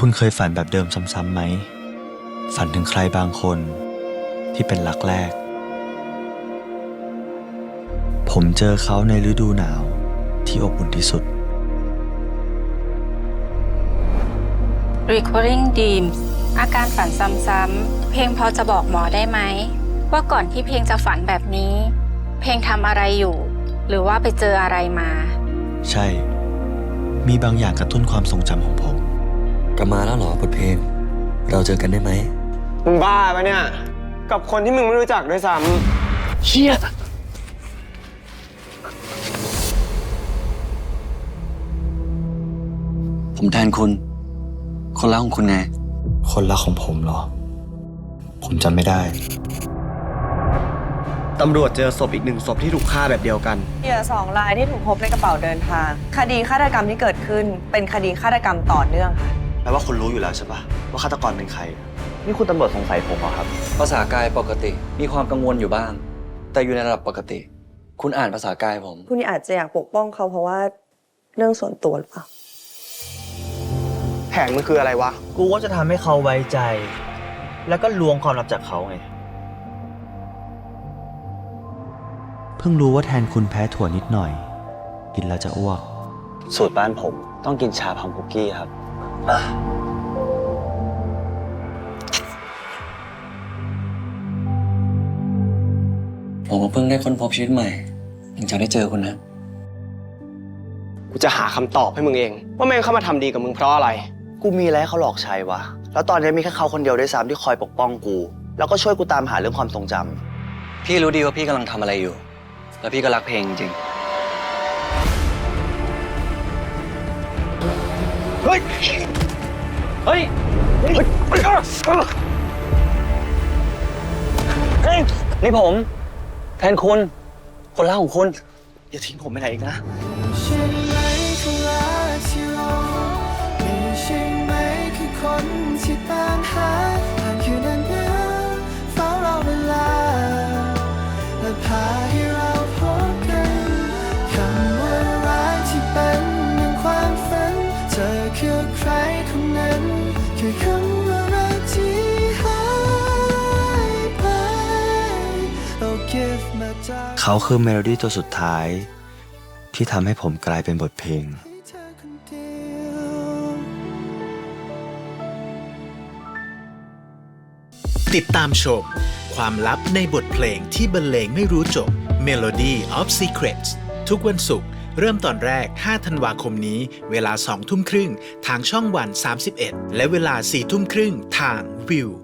คุณเคยฝันแบบเดิมซ้ำๆไหม ฝันถึงใครบางคนที่เป็นรักแรก ผมเจอเขาในฤดูหนาวที่อบอุ่นที่สุด Recurring Dreams อาการฝันซ้ำๆ เพลงพอจะบอกหมอได้ไหม ว่าก่อนที่เพลงจะฝันแบบนี้ เพลงทำอะไรอยู่ หรือว่าไปเจออะไรมา ใช่ มีบางอย่างกระตุ้นความทรงจำของผม กลับมาแล้วเหรอบทเพลง เราเจอกันได้ไหมมึงบ้าปะเนี่ย กับคนที่มึงไม่รู้จักด้วยซ้เชี่ยผมแทนคุณ คนรักของคุณไง คนรักของผมเหรอ ผมจำไม่ได้ำตำรวจเจอศพอีกหนึ่งศพที่ถูกฆ่าแบบเดียวกัน เหยื่อสองรายที่ถูกพบในกระเป๋าเดินทาง คดีฆาตกรรมที่เกิดขึ้น เป็นคดีฆาตกรรมต่อเนื่องค่ะ แปลว่าคุณรู้อยู่แล้วใช่ปะว่าฆาตกรเป็นใคร นี่คุณตำรวจสงสัยผมเหรอครับ ภาษากายปกติมีความกังวลอยู่บ้าง แต่อยู่ในระดับปกติ คุณอ่านภาษากายผม คุณอาจจะอยากปกป้องเขาเพราะว่าเรื่องส่วนตัวหรือเปล่า แผนมันคืออะไรวะ กูก็จะทำให้เขาไว้ใจ แล้วก็ลวงความลับจากเขาไง เพิ่งรู้ว่าแทนคุณแพ้ถั่วนิดหน่อย กินแล้วจะอ้วก สูตรบ้านผมต้องกินชาพัมคุกกี้ครับ ผมก็เพิ่งได้ค้นพบชีวิตใหม่หลังจากได้เจอคุณนะ กูจะหาคำตอบให้มึงเอง ว่าแม่งเข้ามาทำดีกับมึงเพราะอะไร กูมีอะไรให้เขาหลอกใช้วะ แล้วตอนนี้มีแค่เขาคนเดียวด้วยซ้ำที่คอยปกป้องกู แล้วก็ช่วยกูตามหาเรื่องความทรงจำพี่รู้ดีว่าพี่กำลังทำอะไรอยู่ แล้วพี่ก็รักเพลงจริง เฮ้ย เฮ้ย เฮ้ย นี่ผม แทนคุณ คนรักของคุณ อย่าทิ้งผมไปไหนอีกนะใช่ไหม คือใครคนนั้นคือคำว่ารักที่หายไป Oh give my dark เขาคือเมโลดี้ตัวสุดท้าย ที่ทำให้ผมกลายเป็นบทเพลง ให้เธอคนเดียวติดตามชม ความลับในบทเพลงที่บรรเลงไม่รู้จบ Melody of Secrets ทุกวันศุกร์ เริ่มตอนแรก 5 ธันวาคมนี้ เวลา 2 ทุ่มครึ่ง ทางช่องวัน 31 และเวลา 4 ทุ่มครึ่ง ทางวิว